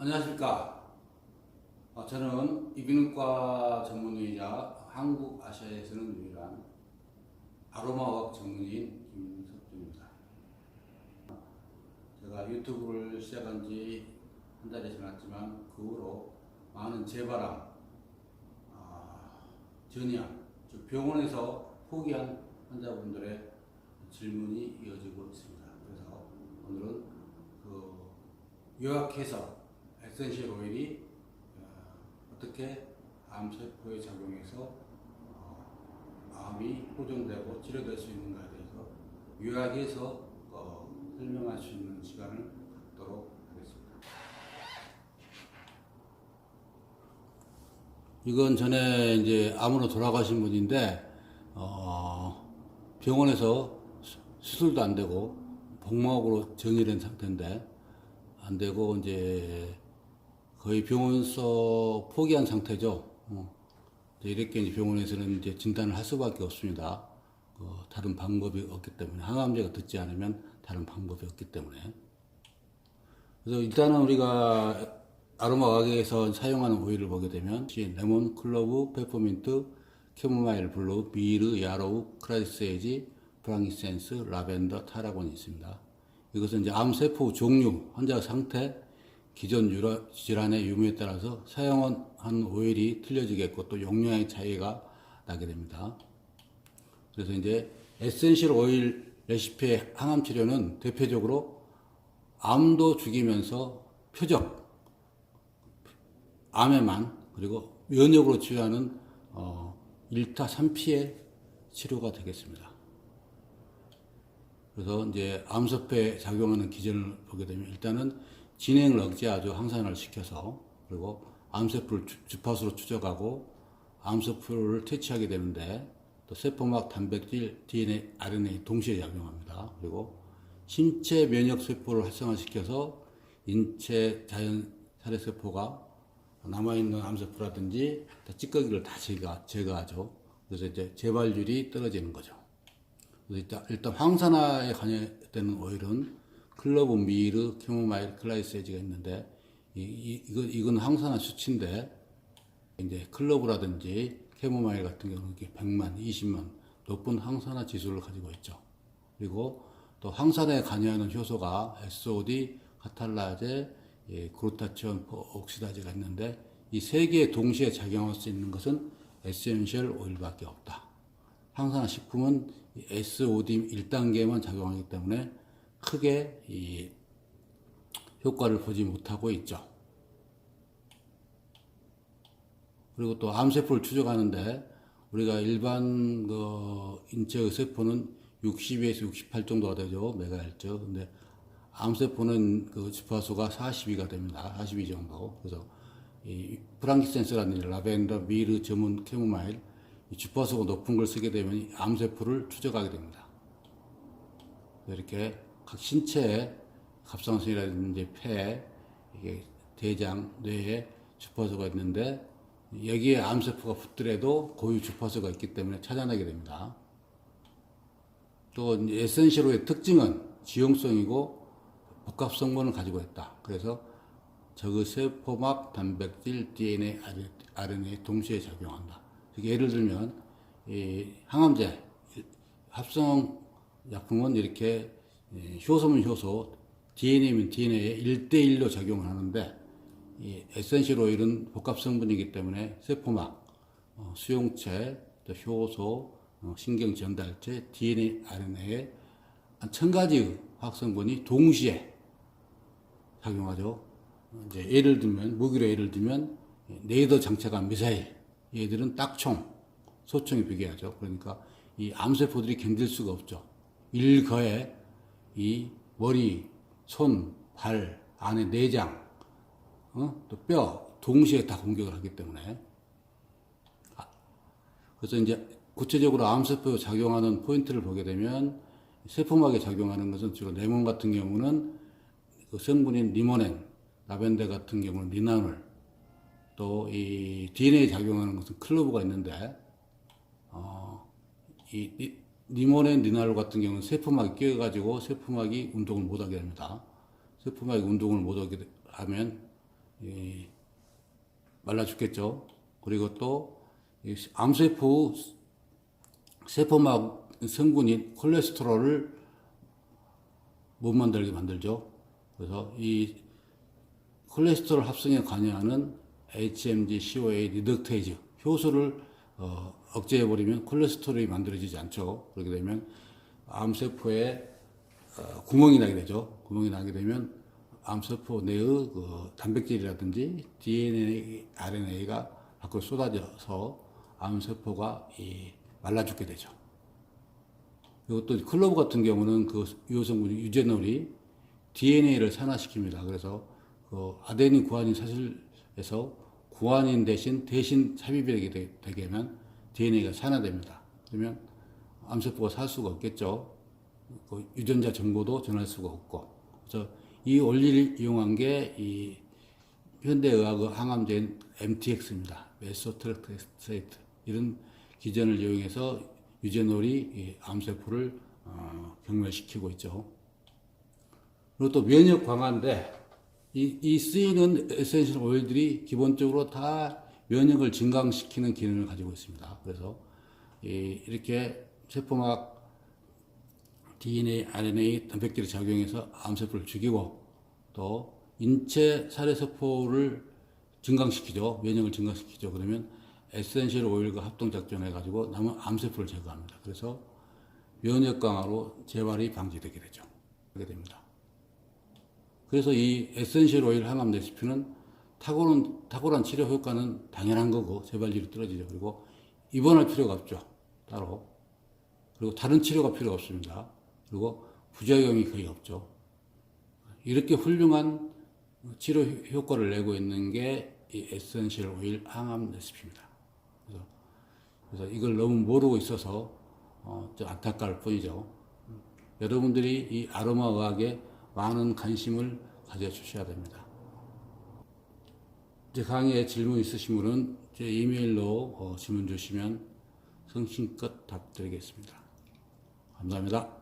안녕하십니까. 어, 저는 이비인후과 전문의이자 한국 아시아에서는 유일한 아로마학 전문의인 김석준입니다. 제가 유튜브를 시작한 지 한 달이 지났지만 그 후로 많은 재발암, 아, 전이암, 즉 병원에서 포기한 환자분들의 질문이 이어지고 있습니다. 그래서 오늘은 그 요약해서 에센셜 오일이 어, 어떻게 암세포에 작용해서 어, 암이 호전되고 치료될 수 있는가에 대해서 요약해서 어, 설명할 수 있는 시간을 갖도록 하겠습니다. 이건 전에 이제 암으로 돌아가신 분인데 어, 병원에서 수- 수술도 안 되고 복막으로 정리된 상태인데 안 되고 이제 거의 병원서 포기한 상태죠. 어. 이렇게 병원에서는 이제 진단을 할 수밖에 없습니다. 어, 다른 방법이 없기 때문에 항암제가 듣지 않으면 다른 방법이 없기 때문에 그래서 일단은 우리가 아로마 가게에서 사용하는 오일을 보게 되면 이 레몬, 클로브, 페퍼민트, 캐모마일 블루, 미르, 야로우, 크라이세이지, 프랑기센스, 라벤더, 타라곤이 있습니다. 이것은 이제 암세포 종류, 환자 상태, 기존 유라- 질환의 유무에 따라서 사용한 오일이 틀려지겠고 또 용량의 차이가 나게 됩니다. 그래서 이제 에센셜 오일 레시피의 항암 치료는 대표적으로 암도 죽이면서 표적, 암에만 그리고 면역으로 치료하는 어, 1타 3피의 치료가 되겠습니다. 그래서 이제 암석폐에 작용하는 기전을 보게 되면 일단은 진행을 억제하죠. 항산화를 시켜서 그리고 암세포를 주- 주파수로 추적하고 암세포를 퇴치하게 되는데 또 세포막 단백질, DNA, RNA 동시에 작용합니다. 그리고 신체 면역 세포를 활성화시켜서 인체 자연 살해 세포가 남아있는 암세포라든지 다 찌꺼기를 다 제거, 제거하죠. 그래서 이제 재발률이 떨어지는 거죠. 그래서 일단, 일단 황산화에 관여되는 오일은 클로브, 미르, 캐모마일, 클라이세지가 있는데 이, 이, 이건, 이건 황산화 수치인데 이제 클로브라든지 캐모마일 같은 경우는 이게 100만, 20만 높은 항산화 지수를 가지고 있죠. 그리고 또 항산화에 관여하는 효소가 SOD, 카탈라제, 예, 그루타치온 옥시다제가 있는데 이 세 개에 동시에 작용할 수 있는 것은 에센셜 오일밖에 없다. 항산화 식품은 이 SOD 1단계만 작용하기 때문에 크게 이 효과를 보지 못하고 있죠. 그리고 또 암세포를 추적하는데 우리가 일반 그 인체의 세포는 62에서 68 정도가 되죠. 메가헬츠. 근데 암세포는 그 주파수가 42가 됩니다. 42 정도. 그래서 이 프랑키센스라는 라벤더, 미르, 저문, 캐모마일 이 주파수가 높은 걸 쓰게 되면 이 암세포를 추적하게 됩니다. 이렇게 각 신체에 갑상선이라든지 폐, 이게 대장, 뇌에 주파수가 있는데 여기에 암세포가 붙더라도 고유 주파수가 있기 때문에 찾아내게 됩니다. 또 에센셜오의 특징은 지용성이고 복합 성분을 가지고 있다. 그래서 적의 세포막, 단백질, DNA, RNA 동시에 작용한다. 즉 예를 들면 이 항암제 합성 약품은 이렇게 이 효소면 효소, DNA면 DNA에 1대1로 작용을 하는데 이 에센셜 오일은 복합 성분이기 때문에 세포막, 어, 수용체, 또 효소, 어, 신경 전달체, DNA, RNA에 한 천 가지 화학 성분이 동시에 작용하죠. 어, 이제 예를 들면 무기로 예를 들면 레이더 장착한 미사일, 얘들은 딱총, 소총에 비교하죠. 그러니까 이 암세포들이 견딜 수가 없죠. 일거에 이 머리, 손, 발, 안에 내장, 어? 또 뼈 동시에 다 공격을 하기 때문에 아, 그래서 이제 구체적으로 암세포에 작용하는 포인트를 보게 되면 세포막에 작용하는 것은 주로 레몬 같은 경우는 그 성분인 리모넨, 라벤더 같은 경우는 리나놀, 또 이 DNA 에 작용하는 것은 클로브가 있는데 어, 이 리- 리모넨, 리나놀 같은 경우는 세포막이 끼어가지고 세포막이 운동을 못하게 됩니다. 세포막이 운동을 못하게 하면 이, 말라 죽겠죠. 그리고 또이 암세포 세포막 성분인 콜레스테롤을 못 만들게 만들죠. 그래서 이 콜레스테롤 합성에 관여하는 HMG, CoA, 리덕테이즈 효소를 어, 억제해버리면 콜레스테롤이 만들어지지 않죠. 그렇게 되면 암세포에 어, 구멍이 나게 되죠. 구멍이 나게 되면 암세포 내의 그 단백질이라든지 DNA, RNA가 밖으로 쏟아져서 암세포가 이 말라 죽게 되죠. 또 클로브 같은 경우는 그 유효성분 유제놀이 DNA를 산화시킵니다. 그래서 그 아데닌 구아닌 사슬에서 구아닌 대신 대신 삽입이 되게, 되- 되게 하면 DNA가 산화됩니다. 그러면 암세포가 살 수가 없겠죠. 그 유전자 정보도 전할 수가 없고. 그래서 이 원리를 이용한 게 이 현대의학의 항암제인 MTX입니다. 메소트렉트세이트 이런 기전을 이용해서 유제놀이 이 암세포를 어, 경멸시키고 있죠. 그리고 또 면역 강화인데 이, 이 쓰이는 에센셜 오일들이 기본적으로 다 면역을 증강시키는 기능을 가지고 있습니다. 그래서 이, 이렇게 세포막 DNA, RNA 단백질을 작용해서 암세포를 죽이고 또 인체 살해세포를 증강시키죠. 면역을 증강시키죠. 그러면 에센셜 오일과 합동작전해 가지고 남은 암세포를 제거합니다. 그래서 면역 강화로 재발이 방지되게 되죠. 그렇게 됩니다. 그래서 이 에센셜 오일 항암 레시피는 탁월한, 탁월한 치료 효과는 당연한 거고 재발률이 떨어지죠. 그리고 입원할 필요가 없죠. 따로. 그리고 다른 치료가 필요 없습니다. 그리고 부작용이 거의 없죠. 이렇게 훌륭한 치료 효과를 내고 있는 게 이 에센셜 오일 항암 레시피입니다. 그래서, 그래서 이걸 너무 모르고 있어서 어, 좀 안타까울 뿐이죠. 여러분들이 이 아로마 의학에 많은 관심을 가져주셔야 됩니다. 제 강의에 질문 있으신 분은 제 이메일로 어, 질문 주시면 성심껏 답드리겠습니다. 감사합니다.